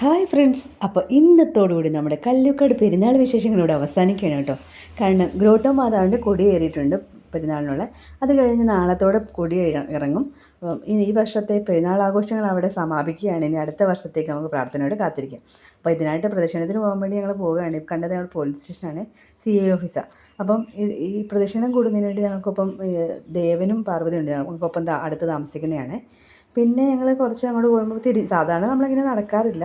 Hi friends. അപ്പോൾ ഇന്നത്തോടുകൂടി നമ്മുടെ കല്ലുക്കാട് പെരുന്നാൾ വിശേഷങ്ങളോട് അവസാനിക്കുകയാണ് കേട്ടോ. കാരണം ഗ്രോട്ടോ മാതാവിന്റെ കൊടി കയറിയിട്ടുണ്ട് പെരുന്നാളിനുള്ള. അത് കഴിഞ്ഞ് നാളത്തോടെ കൊടി ഇറങ്ങും. ഇനി ഈ വർഷത്തെ പെരുന്നാൾ ആഘോഷങ്ങൾ അവിടെ സമാപിക്കുകയാണ്. ഇനി അടുത്ത വർഷത്തേക്ക് നമുക്ക് പ്രാർത്ഥനയോട് കാത്തിരിക്കാം. അപ്പോൾ ഇതിനായിട്ട് പ്രദക്ഷിണത്തിന് പോകാൻ വേണ്ടി ഞങ്ങൾ പോവുകയാണ്. കണ്ടത് ഞങ്ങൾ പോലീസ് സ്റ്റേഷനാണ്. സി ഐ ഓഫീസാണ് അപ്പം ഈ- പ്രദർശനം കൂടുന്നതിന് വേണ്ടി ഞങ്ങൾക്കൊപ്പം ദേവനും പാർവതിയും ഉണ്ട്. ഞങ്ങൾക്കൊപ്പം അടുത്ത് താമസിക്കുന്നതാണ്. പിന്നെ ഞങ്ങൾ കുറച്ച് അങ്ങോട്ട് പോകുമ്പോൾ തിരി സാധാരണ നമ്മളിങ്ങനെ നടക്കാറില്ല.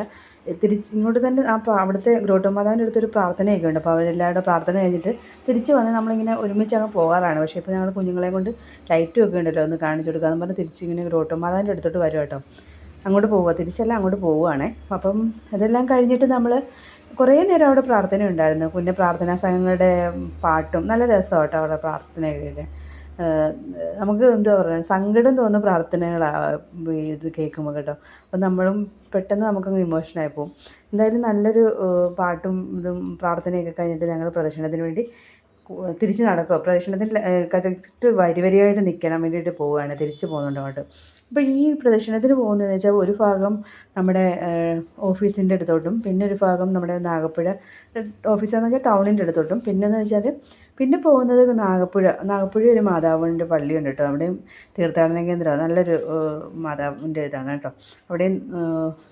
തിരിച്ച് ഇങ്ങോട്ട് തന്നെ ആ അവിടുത്തെ ഗ്രോട്ടോമാതാവിന്റെ അടുത്തൊരു പ്രാർത്ഥനയൊക്കെ ഉണ്ട്. അപ്പോൾ അവരെല്ലാവരുടെ പ്രാർത്ഥന കഴിഞ്ഞിട്ട് തിരിച്ച് വന്ന് നമ്മളിങ്ങനെ ഒരുമിച്ച് അങ്ങ് പോകാറാണ്. പക്ഷേ ഇപ്പോൾ ഞങ്ങൾ കുഞ്ഞുങ്ങളെ കൊണ്ട് ലൈറ്റും ഒക്കെ ഉണ്ടല്ലോ ഒന്ന് കാണിച്ചു കൊടുക്കാന്ന് പറഞ്ഞ് തിരിച്ച് ഇങ്ങനെ ഗ്രോട്ടോമാതാവിന്റെ അടുത്തോട്ട് വരും കേട്ടോ. അങ്ങോട്ട് പോവുക തിരിച്ചെല്ലാം അങ്ങോട്ട് പോവുകയാണേ അപ്പം അതെല്ലാം കഴിഞ്ഞിട്ട് നമ്മൾ കുറേ നേരം അവിടെ പ്രാർത്ഥന ഉണ്ടായിരുന്നു പിന്നെ പ്രാർത്ഥനാ സംഘങ്ങളുടെ പാട്ടും നല്ല രസമാണ് കേട്ടോ അവിടെ പ്രാർത്ഥനയൊക്കെ നമുക്ക് എന്താ പറയുക സങ്കടം തോന്നുന്ന പ്രാർത്ഥനകളാണ് ഇത് കേൾക്കുമ്പോൾ കേട്ടോ. അപ്പം നമ്മളും പെട്ടെന്ന് നമുക്കങ്ങ് ഇമോഷനായി പോകും എന്തായാലും നല്ലൊരു പാട്ടും ഇതും പ്രാർത്ഥനയൊക്കെ കഴിഞ്ഞിട്ട് ഞങ്ങൾ പ്രദക്ഷിണത്തിന് വേണ്ടി തിരിച്ച് നടക്കുക പ്രദക്ഷിണത്തിൽ കറക്റ്റ് വരി വരിയായിട്ട് നിൽക്കണം വേണ്ടിയിട്ട് പോവുകയാണ്. തിരിച്ച് പോകുന്നുണ്ട് അങ്ങോട്ട്. അപ്പോൾ ഈ പ്രദക്ഷിണത്തിന് പോകുന്നതെന്ന് വെച്ചാൽ ഒരു ഭാഗം നമ്മുടെ ഓഫീസിന്റെ അടുത്തോട്ടും പിന്നെ ഒരു ഭാഗം നമ്മുടെ നാഗപ്പുഴ ഓഫീസാന്ന് വെച്ചാൽ ടൗണിന്റെ അടുത്തോട്ടും. പിന്നെന്ന് വെച്ചാൽ പിന്നെ പോകുന്നത് നാഗപ്പുഴ. നാഗപ്പുഴ ഒരു മാതാവിന്റെ പള്ളിയുണ്ട് കേട്ടോ. അവിടെയും തീർത്ഥാടന കേന്ദ്രമാണ്. നല്ലൊരു മാതാവിന്റെ ഇതാണ് കേട്ടോ. അവിടെയും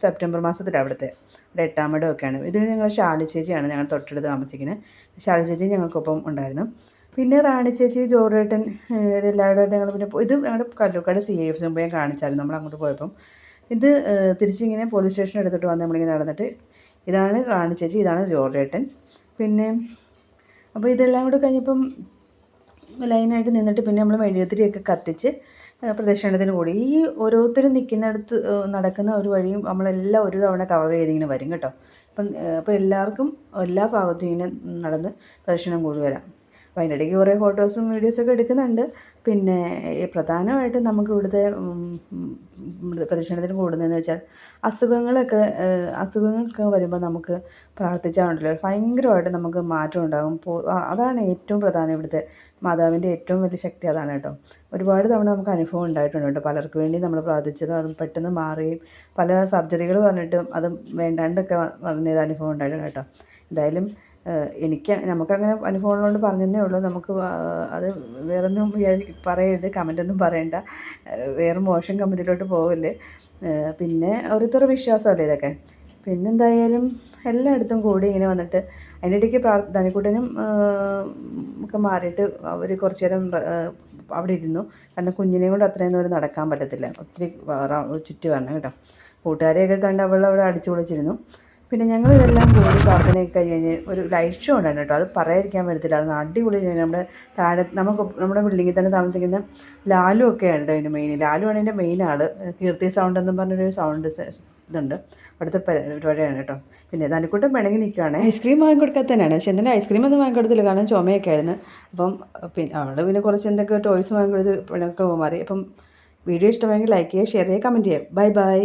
സെപ്റ്റംബർ മാസത്തിലാണ് അവിടുത്തെ. അവിടെ എട്ടാമടമൊക്കെയാണ് ഇത് ഞങ്ങൾ ഷാലി ചേച്ചിയാണ് ഞങ്ങൾ തൊട്ടടുത്ത് താമസിക്കുന്നത്. ശാലി ചേച്ചി ഞങ്ങൾക്കൊപ്പം ഉണ്ടായിരുന്നു. പിന്നെ റാണി ചേച്ചി ജോറേട്ടൻ എല്ലാവരുടെ ഞങ്ങൾ പിന്നെ ഇത് ഞങ്ങളുടെ കല്ലൂക്കാട് സി എഫ് മുമ്പ് കാണിച്ചായിരുന്നു. നമ്മൾ അങ്ങോട്ട് പോയപ്പം. ഇത് തിരിച്ചിങ്ങനെ പോലീസ് സ്റ്റേഷൻ എടുത്തിട്ട് വന്ന് നമ്മളിങ്ങനെ നടന്നിട്ട് ഇതാണ് റാണി ചേച്ചി ഇതാണ് ജോറേട്ടൻ. പിന്നെ അപ്പോൾ ഇതെല്ലാം കൂടെ കഴിഞ്ഞപ്പം ലൈനായിട്ട് നിന്നിട്ട് പിന്നെ നമ്മൾ മെഴുകുതിരിയൊക്കെ കത്തിച്ച് പ്രദക്ഷിണത്തിന് കൂടി. ഈ ഓരോരുത്തരും നിൽക്കുന്നിടത്ത് നടക്കുന്ന ഒരു വഴിയും നമ്മളെല്ലാം ഒരു തവണ കവർ ചെയ്തിങ്ങനെ വരും കേട്ടോ. അപ്പം അപ്പോൾ എല്ലാവർക്കും എല്ലാ ഭാഗത്തും ഇങ്ങനെ നടന്ന് പ്രദക്ഷിണം കൂടി വരാം അപ്പോൾ അതിനിടയ്ക്ക് കുറേ ഫോട്ടോസും വീഡിയോസൊക്കെ എടുക്കുന്നുണ്ട്. പിന്നെ പ്രധാനമായിട്ടും നമുക്ക് ഇവിടുത്തെ പ്രദക്ഷിണത്തിന് കൂടുന്നതെന്ന് വെച്ചാൽ അസുഖങ്ങളൊക്കെ അസുഖങ്ങളൊക്കെ വരുമ്പോൾ നമുക്ക് പ്രാർത്ഥിച്ചാൽ ഉണ്ടല്ലോ ഭയങ്കരമായിട്ട് നമുക്ക് മാറ്റം ഉണ്ടാകും. അതാണ് ഏറ്റവും പ്രധാനം ഇവിടുത്തെ മാതാവിന്റെ ഏറ്റവും വലിയ ശക്തി. അതാണ് കേട്ടോ. ഒരുപാട് തവണ നമുക്ക് അനുഭവം ഉണ്ടായിട്ടുണ്ട് പലർക്ക് വേണ്ടി നമ്മൾ പ്രാർത്ഥിച്ചത് അത് പെട്ടെന്ന് മാറുകയും പല സർജറികൾ പറഞ്ഞിട്ടും അത് വേണ്ടാണ്ടൊക്കെ വന്നൊരു അനുഭവം ഉണ്ടായിട്ടുണ്ട് കേട്ടോ. എന്തായാലും എനിക്ക് നമുക്കങ്ങനെ അനുഭവമുള്ളതുകൊണ്ട് പറഞ്ഞതേ ഉള്ളൂ. നമുക്ക് അത് വേറൊന്നും പറയരുത് കമന്റൊന്നും പറയണ്ട. വേറെ മോശം കമന്റിലോട്ട് പോകല്ലേ പിന്നെ ഓരോരുത്തരുടെ വിശ്വാസമല്ലേ ഇതൊക്കെ? പിന്നെന്തായാലും എല്ലായിടത്തും കൂടി ഇങ്ങനെ വന്നിട്ട് അതിന്റെ ഇടയ്ക്ക് പ്രാർത്ഥനക്കൂട്ടനും ഒക്കെ മാറിയിട്ട് അവർ കുറച്ച് നേരം അവിടെ ഇരുന്നു. കാരണം കുഞ്ഞിനെയും കൊണ്ട് അത്രയും ദൂരം നടക്കാൻ പറ്റത്തില്ല. ഒത്തിരി റ- ചുറ്റി വരണം കേട്ടോ. കൂട്ടുകാരെയൊക്കെ കണ്ട് അവൾ അവിടെ അടിച്ചു പൊളിച്ചിരുന്നു. പിന്നെ ഞങ്ങൾ ഇതെല്ലാം കൂടി പ്രാർത്ഥനയൊക്കെ കഴിഞ്ഞ് ഒരു ലൈറ്റ് ഷോ ഉണ്ടായിരുന്നു കേട്ടോ. അത് പറയാതിരിക്കാൻ പറ്റത്തില്ല. അത് അടിപൊളി നമ്മുടെ താഴെ നമുക്ക് നമ്മുടെ ബിൽഡിങ്ങിൽ തന്നെ താമസിക്കുന്ന ലാലു ഒക്കെ ഉണ്ട് അതിന്റെ മെയിൻ ലാലു ആണ് അതിന്റെ മെയിൻ ആൾ കീർത്തി സൗണ്ട് എന്നും പറഞ്ഞൊരു സൗണ്ട് ഇതുണ്ട്. അവിടുത്തെ പരി- പരിപാടിയാണ് കേട്ടോ. പിന്നെ തനിക്കൂട്ടം പിണങ്ങി നിൽക്കുകയാണ് ഐസ്ക്രീം വാങ്ങിക്കൊടുക്കാത്തതന്നെയാണ് പക്ഷെ എന്തെങ്കിലും ഐസ്ക്രീം ഒന്നും വാങ്ങിക്കൊടുത്തില്ല കാരണം ചുമയൊക്കെ ആയിരുന്നു. അപ്പം പിന്നെ അവൾ പിന്നെ കുറച്ച് എന്തൊക്കെ ടോയ്സ് വാങ്ങിക്കൊടുത്ത് പിണക്കൊക്കെ മാറി അപ്പം വീഡിയോ ഇഷ്ടമായെങ്കിൽ ലൈക്ക് ചെയ്യുക ഷെയർ ചെയ്യുക കമന്റ് ചെയ്യുക. Bye bye